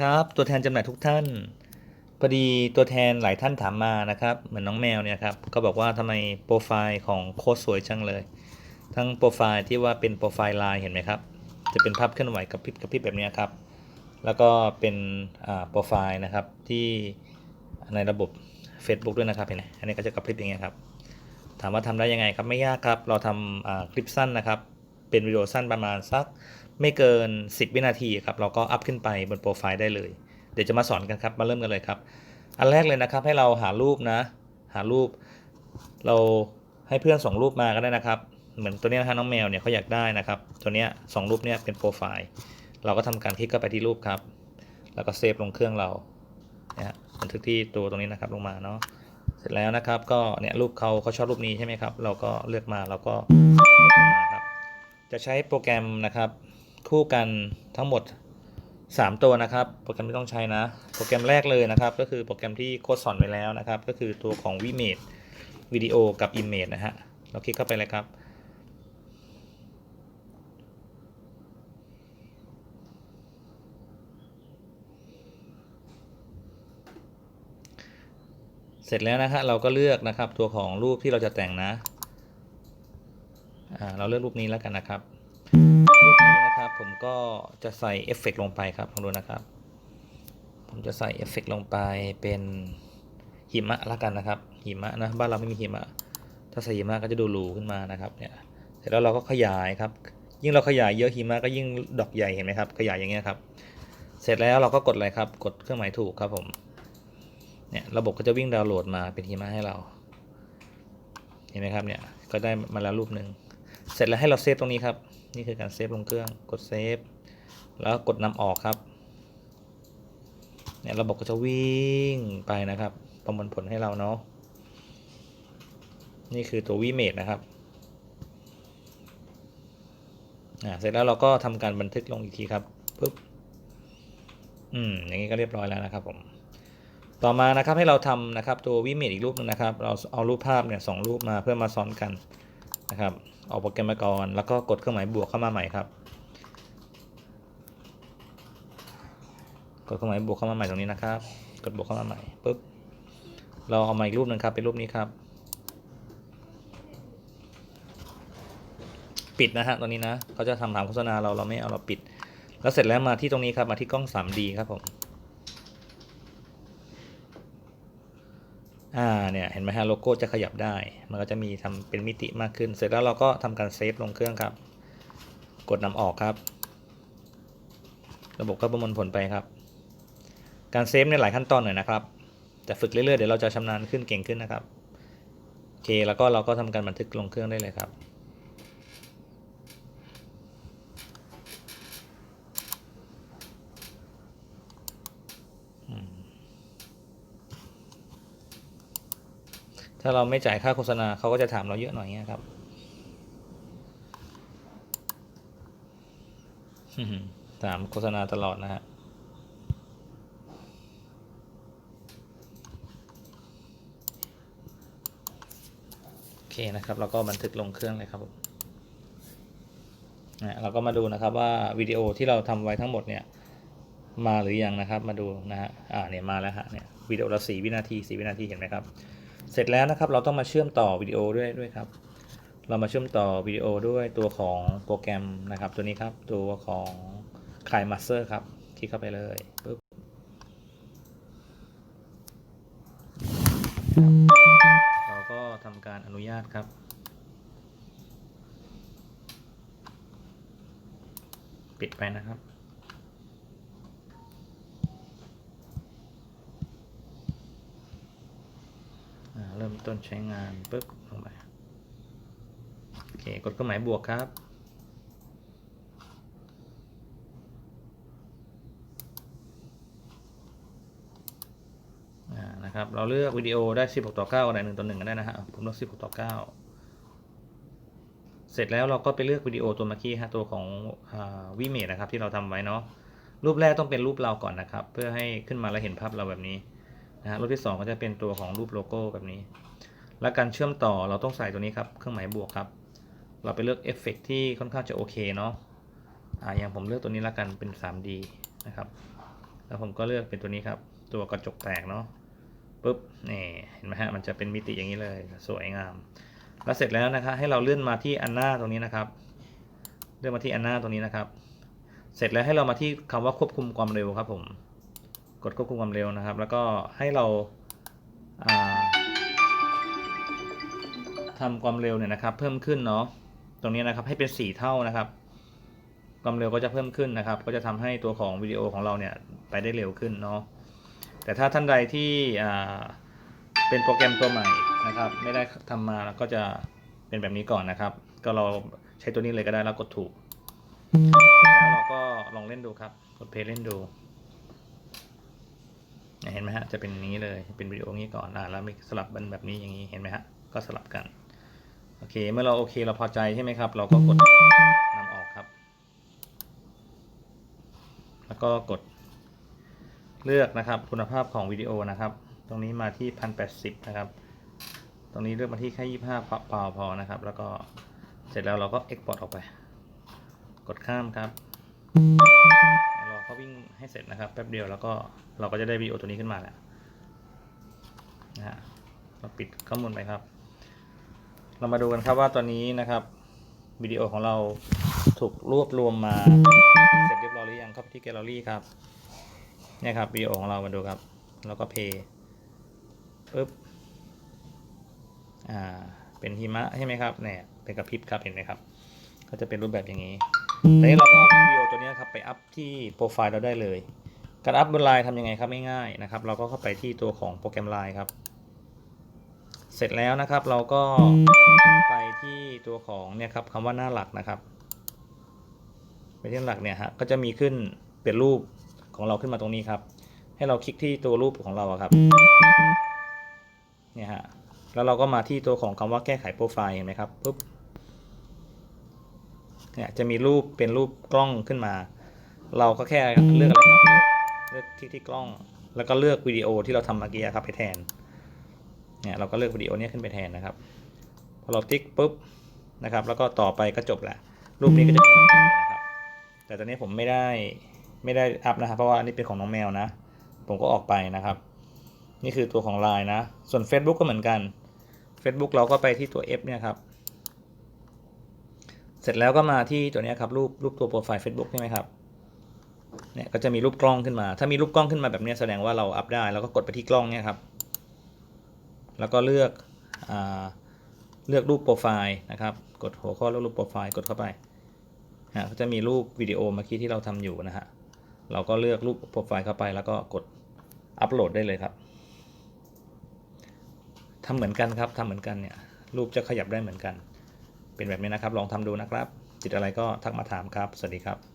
ครับตัวแทนจำหน่ายทุกท่านพอดีตัวแทนหลายท่านถามมานะครับ เหมือนน้องแมวเนี่ยครับก็บอกว่าทำไมโปรไฟล์ของโค้ชสวยจังเลย ทั้งโปรไฟล์ที่ว่าเป็นโปรไฟล์ไลน์เห็นไหมครับ จะเป็นภาพเคลื่อนไหวกับพริบกับพริบแบบนี้ครับ แล้วก็เป็นอ่าโปรไฟล์นะครับที่ในระบบ Facebook ด้วยนะครับเห็นไหมอันนี้ก็จะกระพริบอย่างเงี้ยครับถามว่าทำได้ยังไงครับไม่ยากครับ เราทำอ่าคลิปสั้นนะครับ เป็นวิดีโอสั้นประมาณสัก ไม่เกิน 10 วินาทีครับเราก็อัพขึ้นไปบนโปรไฟล์ได้เลย เดี๋ยวจะมาสอนกันครับมาเริ่มกันเลยครับ อันแรกเลยนะครับให้เราหารูปนะ หารูป เราให้เพื่อนส่งรูปมาก็ได้นะครับ เหมือนตัวนี้นะฮะน้องแมวเนี่ยเขาอยากได้นะครับ ตัวนี้สองรูปเนี้ยเป็นโปรไฟล์เราก็ทำการคลิกเข้าไปที่รูปครับ แล้วก็เซฟลงเครื่องเราเนี่ยฮะบันทึกที่ตัวตรงนี้นะครับลงมาเนาะเสร็จแล้วนะครับก็เนี่ยรูปเขาเขาชอบรูปนี้ใช่ไหมครับ เราก็เลือกมาเราก็เลือกมาครับ จะใช้โปรแกรมนะครับ คู่กันทั้งหมด 3 ตัวนะครับ โปรแกรมที่ต้องใช้นะ โปรแกรมแรกเลยนะครับ ก็คือโปรแกรมที่โค้ดสอนไว้แล้วนะครับ ก็คือตัวของ v m a t e วิดีโอกับ Image นะฮะ เราคลิกเข้าไปเลยครับ เสร็จแล้วนะฮะเราก็เลือกนะครับตัวของรูปที่เราจะแต่งนะ เราเลือกรูปนี้แล้วกันนะครับ ผมก็จะใส่เอฟเฟกต์ลงไปครับลองดูนะครับ ผมจะใส่เอฟเฟกต์ลงไปเป็นหิมะละกันนะครับ หิมะนะบ้านเราไม่มีหิมะ ถ้าใส่หิมะก็จะดูหรูขึ้นมานะครับเนี่ยเสร็จแล้วเราก็ขยายครับ ยิ่งเราขยายเยอะหิมะก็ยิ่งดอกใหญ่เห็นไหมครับ ขยายอย่างเงี้ยครับ เสร็จแล้วเราก็กดอะไรครับ กดเครื่องหมายถูกครับผมเนี่ยระบบก็จะวิ่งดาวน์โหลดมาเป็นหิมะให้เรา เห็นไหมครับเนี่ยก็ได้มาแล้วรูปหนึ่งเสร็จแล้วให้เราเซฟตรงนี้ครับ นี่คือการเซฟลงเครื่องกดเซฟแล้วกดนำออกครับเนี่ยระบบก็จะวิ่งไปนะครับ ประมวลผลให้เราเนาะนี่คือตัววิเมดนะครับอ่าเสร็จแล้วเราก็ทำการบันทึกลงอีกทีครับปุ๊บอืมอย่างนี้ก็เรียบร้อยแล้วนะครับผมต่อมานะครับให้เราทำนะครับตัววิเมดอีกรูปนึงนะครับ เราเอารูปภาพเนี่ยสองรูปมาเพื่อมาซ้อนกันนะครับ เอาโปรแกรมมาก่อน แล้วก็กดเครื่องหมายบวกเข้ามาใหม่ครับ กดเครื่องหมายบวกเข้ามาใหม่ตรงนี้นะครับ กดบวกเข้ามาใหม่ปุ๊บ เราเอามาอีกรูปหนึ่งครับ เป็นรูปนี้ครับ ปิดนะฮะตรงนี้นะเขาจะทำถามโฆษณาเราเราไม่เอาเราปิด แล้วเสร็จแล้วมาที่ตรงนี้ครับ มาที่กล้อง 3D ครับผม อ่าเนี่ยเห็นไหมฮะโลโก้จะขยับได้ มันก็จะมีทำเป็นมิติมากขึ้น เสร็จแล้วเราก็ทำการเซฟลงเครื่องครับ กดนำออกครับ ระบบก็ประมวลผลไปครับ การเซฟในหลายขั้นตอนหน่อยนะครับ แต่ฝึกเรื่อยๆเดี๋ยวเราจะชำนาญขึ้นเก่งขึ้นนะครับโอเคแล้วก็เราก็ทำการบันทึกลงเครื่องได้เลยครับ ถ้าเราไม่จ่ายค่าโฆษณาเขาก็จะถามเราเยอะหน่อยเงี้ยครับถามโฆษณาตลอดนะฮะโอเคนะครับเราก็บันทึกลงเครื่องเลยครับผมนะเราก็มาดูนะครับว่าวิดีโอที่เราทำไว้ทั้งหมดเนี่ยมาหรือยังนะครับมาดูนะฮะอ่าเนี่ยมาแล้วฮะเนี่ยวิดีโอละสี่วินาทีสี่วินาทีเห็นไหมครับ เสร็จแล้วนะครับ เราต้องมาเชื่อมต่อวิดีโอด้วยด้วยครับ เรามาเชื่อมต่อวิดีโอด้วยตัวของโปรแกรมนะครับ ตัวนี้ครับตัวของ k i m a s t e r ครับคลิกเข้าไปเลยปุ๊บเราก็ทำการอนุญาตครับปิดไปนะครับ เริ่มต้นใช้งานปุ๊บลงไปโอเค กดเครื่องหมายบวกครับอ่านะครับ เราเลือกวิดีโอได้ 16 ต่อ 9อะไร1ต่อ1ก็ได้นะฮะผมเลือก 16 ต่อ 9 เสร็จแล้วเราก็ไปเลือกวิดีโอตัวเมื่อกี้ฮะตัวของวิเมดนะครับที่เราทำไว้เนาะรูปแรกต้องเป็นรูปเราก่อนนะครับ เพื่อให้ขึ้นมาแล้วเห็นภาพเราแบบนี้ นะฮะรูปที่ 2 ก็จะเป็นตัวของรูปโลโก้แบบนี้ และการเชื่อมต่อเราต้องใส่ตัวนี้ครับ เครื่องหมายบวกครับ เราไปเลือกเอฟเฟกต์ที่ค่อนข้างจะโอเคเนาะอ่าอย่างผมเลือกตัวนี้ละกันเป็น 3D นะครับ แล้วผมก็เลือกเป็นตัวนี้ครับ ตัวกระจกแตกเนาะปุ๊บนี่เห็นไหมฮะมันจะเป็นมิติอย่างนี้เลยสวยงาม แล้วเสร็จแล้วนะครับให้เราเลื่อนมาที่อันหน้าตรงนี้นะครับ เลื่อนมาที่อันหน้าตรงนี้นะครับ เสร็จแล้วให้เรามาที่คำว่าควบคุมความเร็วครับผม กดควบคุมความเร็วนะครับ แล้วก็ให้เราาทำความเร็วเนี่ยนะครับ เพิ่มขึ้นเนาะตรงนี้นะครับให้เป็นสี่เท่านะครับ ความเร็วก็จะเพิ่มขึ้นนะครับ ก็จะทำให้ตัวของวิดีโอของเราเนี่ยไปได้เร็วขึ้นเนาะแต่ถ้าท่านใดที่เป็นโปรแกรมตัวใหม่นะครับ ไม่ได้ทำมาแล้วก็จะเป็นแบบนี้ก่อนนะครับ ก็เราใช้ตัวนี้เลยก็ได้แล้วกดถูกเสร็จแล้วเราก็ลองเล่นดูครับ กดเพลย์เล่นดู เห็นไหมฮะจะเป็นอย่างนี้เลยเป็นวิดีโองนี้ก่อนอ่าแล้วมีสลับเป็นแบบนี้อย่างนี้เห็นไหมฮะก็สลับกันโอเคเมื่อเราโอเคเราพอใจใช่ไหมครับ เราก็กดนำออกครับ แล้วก็กดเลือกนะครับคุณภาพของวิดีโอนะครับ ตรงนี้มาที่พันแปนะครับ ตรงนี้เลือกมาที่แค่ยี่ห้าพอพอนะครับ แล้วก็เสร็จแล้วเราก็ export ออกไป กดข้ามครับ รอเขาวิ่งให้เสร็จนะครับแป๊บเดียวแล้วก็เราก็จะได้วิดีโอตัวนี้ขึ้นมาแล้วนะฮะเราปิดข้อมูลไปครับ เรามาดูกันครับว่าตอนนี้นะครับวิดีโอของเราถูกรวบรวมมาเสร็จเรียบร้อยหรือยังครับที่แกลเลอรี่ครับเนี่ยครับวิดีโอของเรามาดูครับ แล้วก็เพย์ปึ๊บอ่าเป็นหิมะใช่ไหมครับเนี่ยเป็นกระพริบครับเห็นไหมครับ ก็จะเป็นรูปแบบอย่างนี้ทีนี้เราก็วิดีโอ ไปอัพที่โปรไฟล์เราได้เลย การอัพบนไลน์ทำยังไงครับง่ายๆนะครับ เราก็เข้าไปที่ตัวของโปรแกรมไลน์ครับ เสร็จแล้วนะครับเราก็ไปที่ตัวของเนี่ยครับคำว่าหน้าหลักนะครับ ไปที่หลักเนี่ยฮะก็จะมีขึ้นเป็นรูปของเราขึ้นมาตรงนี้ครับ ให้เราคลิกที่ตัวรูปของเราครับเนี่ยฮะแล้วเราก็มาที่ตัวของคำว่าแก้ไขโปรไฟล์เห็นไหมครับปุ๊บเนี่ยจะมีรูปเป็นรูปกล้องขึ้นมา เราก็แค่เลือกอะไรครับเลือกที่ที่กล้อง แล้วก็เลือกวิดีโอที่เราทำเมื่อกี้ครับไปแทน เนี่ยเราก็เลือกวิดีโอนี้ขึ้นไปแทนนะครับ พอเราติ๊กปุ๊บนะครับ แล้วก็ต่อไปก็จบแหละรูปนี้ก็จะขึ้นมาแทนนะครับ แต่ตอนนี้ผมไม่ได้ไม่ได้อัพนะครับ เพราะว่าอันนี้เป็นของน้องแมวนะ ผมก็ออกไปนะครับ นี่คือตัวของ Line นะ ส่วน Facebook ก็เหมือนกัน Facebook เราก็ไปที่ตัว F เนี่ยครับ เสร็จแล้วก็มาที่ตัวนี้ครับรูปรูปตัวโปรไฟล์ Facebook ใช่ไหมครับ เนี่ยก็จะมีรูปกล้องขึ้นมา ถ้ามีรูปกล้องขึ้นมาแบบนี้แสดงว่าเราอัพได้ แล้วก็กดไปที่กล้องเนี่ยครับ แล้วก็เลือกอเลือกรูปโปรไฟล์นะครับ กดหัวข้อเลือกรูปโปรไฟล์กดเข้าไปนะก็จะมีรูปวิดีโอเมื่อกี้ที่เราทำอยู่นะฮะ เราก็เลือกรูปโปรไฟล์เข้าไป แล้วก็กดอัปโหลดได้เลยครับทำเหมือนกันครับทำเหมือนกันเนี่ย รูปจะขยับได้เหมือนกัน เป็นแบบนี้นะครับ ลองทำดูนะครับ ติดอะไรก็ทักมาถามครับ สวัสดีครับ